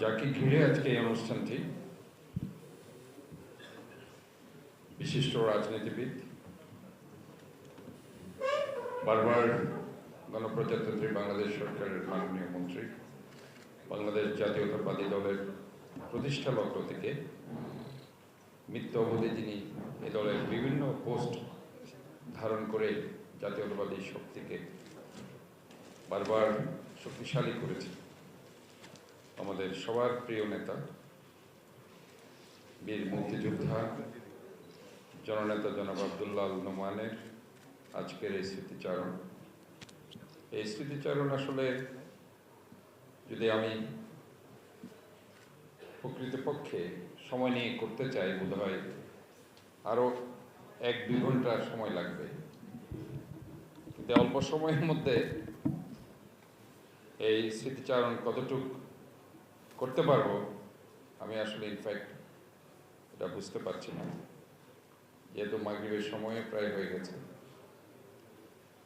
যাকে ঘিরে আজকে এই অনুষ্ঠানটি, বিশিষ্ট রাজনীতিবিদ, বারবার গণপ্রজাতন্ত্রী বাংলাদেশ সরকারের মাননীয় মন্ত্রী, বাংলাদেশ জাতীয়তাবাদী দলের প্রতিষ্ঠা লগ্ন থেকে মৃত্যু অবধি যিনি এ দলের বিভিন্ন পোস্ট ধারণ করে জাতীয়তাবাদী শক্তিকে বারবার শক্তিশালী করেছে। আমাদের সবার প্রিয় নেতা, বীর মুক্তিযোদ্ধা, জননেতা জনাব আবদুল্লাহ নোমানের আজকের এই স্মৃতিচারণ। এই স্মৃতিচারণ আসলে যদি আমি প্রকৃতপক্ষে সময় নিয়ে করতে চাই বোধ হয় আরও এক দুই ঘণ্টা সময় লাগবে। কিন্তু অল্প সময়ের মধ্যে এই স্মৃতিচারণ কতটুক করতে পারব আমি আসলে ইনফ্যাক্ট এটা বুঝতে পারছি না। যেহেতু মাগরিবের সময় প্রায় হয়ে গেছে।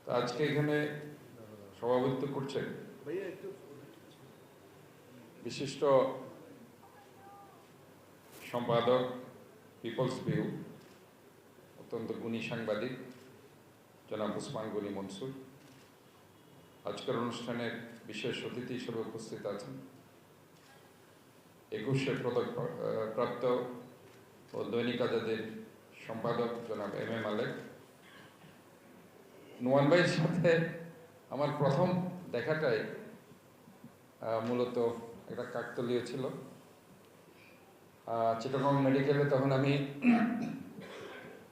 তো আজকে এখানে সভাপতিত্ব করছেন বিশিষ্ট সম্পাদক পিপলস ভিউ অত্যন্ত গুণী সাংবাদিক জনাব উসমান গনি মনসুর। আজকের অনুষ্ঠানের বিশেষ অতিথি হিসেবে উপস্থিত আছেন। একুশে পদক প্রাপ্ত ও দৈনিক আজাদের সম্পাদক জনাব এম এ মালেক। নোয়ান ভাইয়ের সাথে আমার প্রথম দেখাটাই মূলত একটা কাকতলীয় ছিল। চিটাগং মেডিকেলে তখন আমি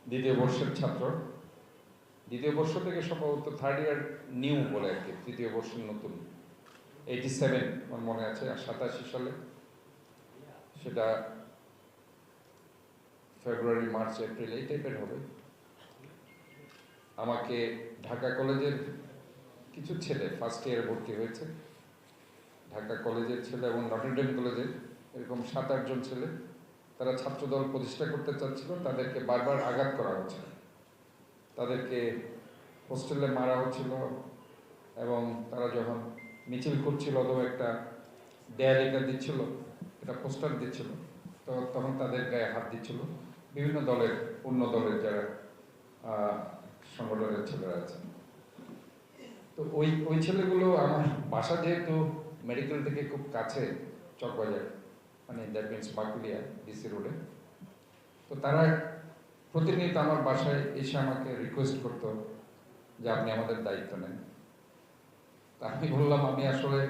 দ্বিতীয় বর্ষের ছাত্র। দ্বিতীয় বর্ষ থেকে সম্ভবত থার্ড ইয়ার নিউ বলে আর কি, তৃতীয় বর্ষের নতুন। এইটি সেভেন আমার মনে আছে, আর সাতাশি সালে। সেটা ফেব্রুয়ারি মার্চ এপ্রিল এই টাইপের হবে। আমাকে ঢাকা কলেজের কিছু ছেলে ফার্স্ট ইয়ারে ভর্তি হয়েছে। ঢাকা কলেজের ছেলে এবং নটরডেম কলেজের এরকম সাত আটজন ছেলে। তারা ছাত্রদল প্রতিষ্ঠা করতে চাচ্ছিল, তাদেরকে বারবার আঘাত করা হচ্ছিল তাদেরকে হোস্টেলে মারা হচ্ছিল এবং তারা যখন মিছিল করছিল অথবা একটা দেয়ালিকা দিচ্ছিল, একটা পোস্টার দিচ্ছিল, তো তখন তাদের গায়ে হাত দিচ্ছিল। বিভিন্ন দলের, অন্য দলের যারা সংগঠনের ছেলেরা আছে। তো ওই ওই ছেলেগুলো আমার বাসা যেহেতু মেডিকেল থেকে খুব কাছে, চকবাজার মানে দ্যাট মিনস বাকুলিয়া ডিসি রোডে তো তারা প্রতিনিয়ত আমার বাসায় এসে আমাকে রিকোয়েস্ট করতো যে আপনি আমাদের দায়িত্ব নেন। তা আমি বললাম, আমি আসলে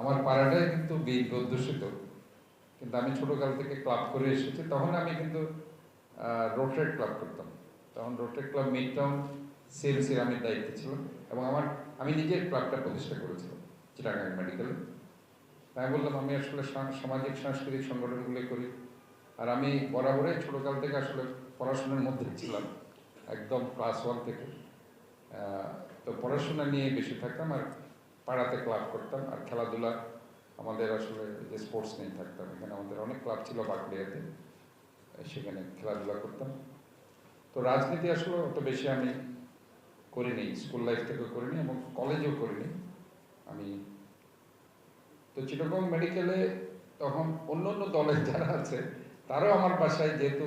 আমার পাড়াটাই কিন্তু অধ্যুষিত কিন্তু আমি ছোটোকাল থেকে ক্লাব করে এসেছি, তখন আমি কিন্তু রোটেড ক্লাব করতাম। তখন রোটেড ক্লাব মিড টাউন সিএমসির আমি দায়িত্বে ছিলাম এবং আমার, আমি নিজের ক্লাবটা প্রতিষ্ঠা করেছিলাম, চিটাগাং মেডিকেলে। তাই বললাম, আমি আসলে সামাজিক, সাংস্কৃতিক সংগঠনগুলো করি। আর আমি বরাবরই ছোটকাল থেকে আসলে পড়াশোনার মধ্যে ছিলাম, একদম ক্লাস ওয়ান থেকে। তো পড়াশোনা নিয়ে বেশি থাকতাম আর পাড়াতে ক্লাব করতাম। আর খেলাধুলা আমাদের আসলে যে স্পোর্টস নিয়ে থাকতাম। এখানে আমাদের অনেক ক্লাব ছিল বাঁকুড়িয়াতে সেখানে খেলাধুলা করতাম। তো রাজনীতি আসলে অত বেশি আমি করিনি স্কুল লাইফ থেকেও করিনি এবং কলেজেও করিনি। আমি তো চিটাগং মেডিকেলে তখন অন্য অন্য দলের যারা আছে, তারাও আমার বাসায় যেহেতু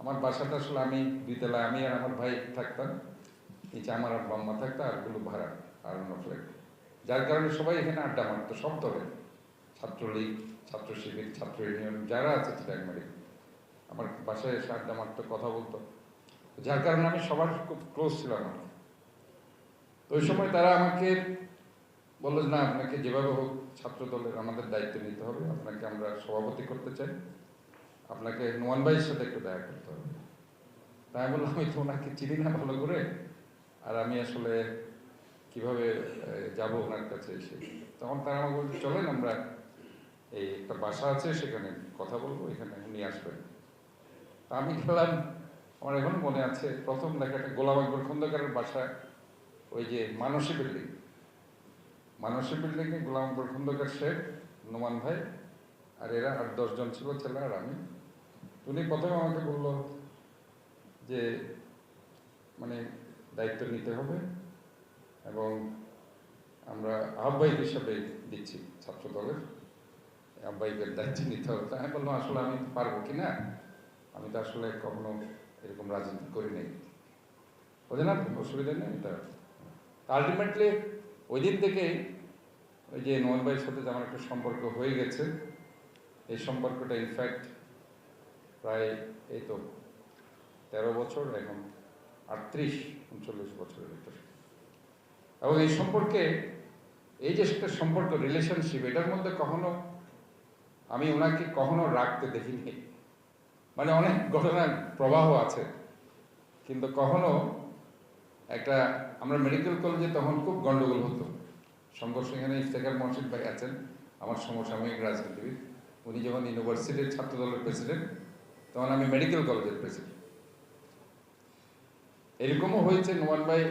আমার বাসাটা আসলে আমি দুইতলায় আমি আর আমার ভাই থাকতাম। নিচে আমার আর বাম্মা থাকতো আরগুলো ভাড়া আর অন্য ফ্ল্যাট যার কারণে সবাই এখানে আড্ডা মারতো, সব দলের ছাত্রলীগ, ছাত্র শিবির, ছাত্র ইউনিয়ন, যারা আছে চিটাং মেডিকেল আমার বাসায় এসে আড্ডা মারতো, কথা বলতো। যার কারণে আমি সবার খুব ক্লোজ ছিলাম আর তো ওই সময় তারা আমাকে বলল না, আপনাকে যেভাবে হোক ছাত্র দলের আমাদের দায়িত্ব নিতে হবে। আপনাকে আমরা সভাপতি করতে চাই। আপনাকে নোয়ান ভাইয়ের সাথে একটু দেখা করতে হবে। তাই বললাম আমি তো ওনাকে চিনি না ভালো করে, আর আমি আসলে কীভাবে যাব ওনার কাছে এসে। তখন তারা আমাকে বলছে, চলেন আমরা এই একটা বাসা আছে, সেখানে কথা বলব, এখানে উনি আসবেন। তা আমি গেলাম, আমার এখনও মনে আছে, প্রথম দেখাটা গোলাম আকবর খন্দকারের বাসা, ওই যে মানসী বিল্ডিং। মানসী বিল্ডিংয়ে গোলাম আকবর খন্দকার শেখ, নোমান ভাই, আর এরা আট দশজন ছিল, ছেলে আর আমি। উনি প্রথমে আমাকে বলল যে মানে দায়িত্ব নিতে হবে এবং আমরা আহ্বায়ক হিসাবে দিচ্ছি ছাত্র দলের আহ্বায়কের দায়িত্ব নিতে হবে। তা আমি বললাম, আসলে আমি পারব কি না? আমি তো আসলে কখনো এরকম রাজনীতি করি নাই। বুঝে না, অসুবিধা নেই, এটা। আলটিমেটলি ওই দিন থেকে ওই যে নোয়াল ভাইয়ের সাথে আমার একটা সম্পর্ক হয়ে গেছে, এই সম্পর্কটা ইনফ্যাক্ট প্রায় এই তো তেরো বছর এখন, আটত্রিশ, উনচল্লিশ বছরের ভিতরে। এবং এই সম্পর্কে, এই যে একটা সম্পর্ক রিলেশনশিপ এটার মধ্যে কখনো আমি ওনাকে কখনো রাখতে দেখিনি। মানে অনেক ঘটনার প্রবাহ আছে, কিন্তু কখনো একটা, আমরা মেডিকেল কলেজে তখন খুব গন্ডগোল হতো। সংঘর্ষ এখানে ইফতেখার মহসিদ ভাই আছেন, আমার সমসাময়িক রাজনীতিবিদ। উনি যখন ইউনিভার্সিটির ছাত্রদলের প্রেসিডেন্ট তখন আমি মেডিকেল কলেজের প্রেসিডেন্ট এরকমও হয়েছে, নোমান ভাই,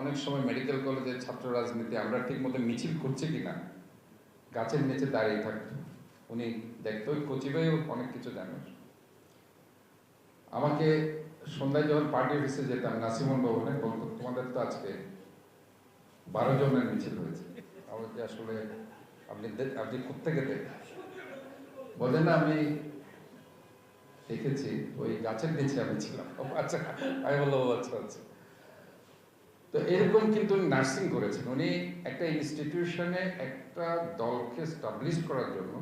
অনেক সময় মেডিকেল কলেজের ছাত্র রাজনীতি আমরা ঠিক মতো মিছিল করছি কিনা, গাছের নিচে দাঁড়িয়ে থাকতো উনি দেখতো কচি ভাইও অনেক কিছু জানেন আমাকে সন্ধ্যায় যখন পার্টি অফিসে যেতাম, নাসিমন ভবনে বলতো, তোমাদের তো আজকে বারো জনের মিছিল হয়েছে। আমাকে আসলে আপনি আপনি কোথেকে দেখেন? বলেন না, আমি দেখেছি, ওই গাছের নিচে আমি ছিলাম। আচ্ছা আমি বললাম আচ্ছা আচ্ছা। তো এরকম কিন্তু উনি নার্সিং করেছেন। উনি একটা ইনস্টিটিউশনে একটা দলকে স্টাবলিশ করার জন্য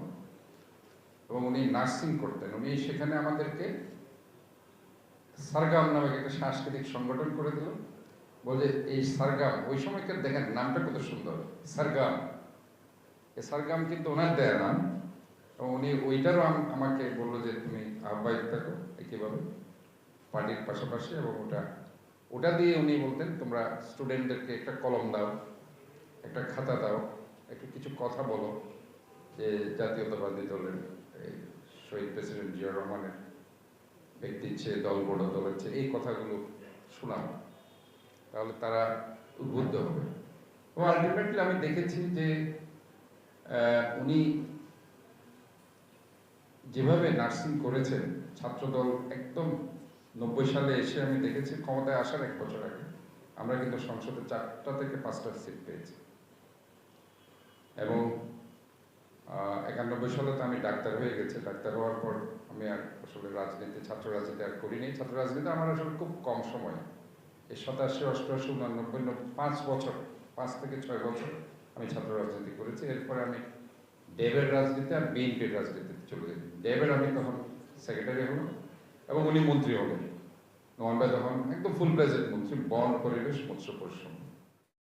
এবং উনি নার্সিং করতেন। উনি সেখানে আমাদেরকে সারগাম নামে একটা সাংস্কৃতিক সংগঠন করে দিল। বলে, এই সারগাম, ওই সময়কার দেখেন, নামটা কত সুন্দর। সারগাম। সারগাম কিন্তু ওনার দেয়া নাম। উনি ওইটারও আম- আমাকে বলল যে তুমি আহ্বায়ক থাকো একইভাবে, পার্টির পাশাপাশি এবং ওটা ওটা দিয়ে উনি বলতেন, তোমরা স্টুডেন্টদেরকে একটা কলম দাও, একটা খাতা দাও, একটু কিছু কথা বলো যে জাতীয়তাবাদী দলের এই শহীদ প্রেসিডেন্ট জিয়া রহমানের ব্যক্তির চেয়ে দল, বড় দলের চেয়ে এই কথাগুলো শোনাও, তাহলে তারা উদ্বুদ্ধ হবে। এবং আলটিমেটলি আমি দেখেছি যে উনি যেভাবে নার্সিং করেছেন ছাত্রদল একদম নব্বই সালে এসে আমি দেখেছি ক্ষমতায় আসার এক বছর আগে। আমরা কিন্তু সংসদে চারটা থেকে পাঁচটা সিট পেয়েছি। এবং একানব্বই সালে তো আমি ডাক্তার হয়ে গেছি। ডাক্তার হওয়ার পর আমি আর আসলে রাজনীতি ছাত্র রাজনীতি আর করিনি। ছাত্র রাজনীতি আমার আসলে খুব কম সময়। এই সাতাশি অষ্টআশি উনানব্বই নব্বই, পাঁচ বছর পাঁচ থেকে ছয় বছর আমি ছাত্র রাজনীতি করেছি। এরপরে আমি ডেবের রাজনীতি আর বিএনপির রাজনীতিতে চলে যাই ডেবের আমি তখন সেক্রেটারি হলাম এবং উনি মন্ত্রী হলেন নোমান ভাই তখন একদম ফুল প্রেজেন্ট মন্ত্রী, বন, পরিবেশ, মৎস্য পরিশ্রম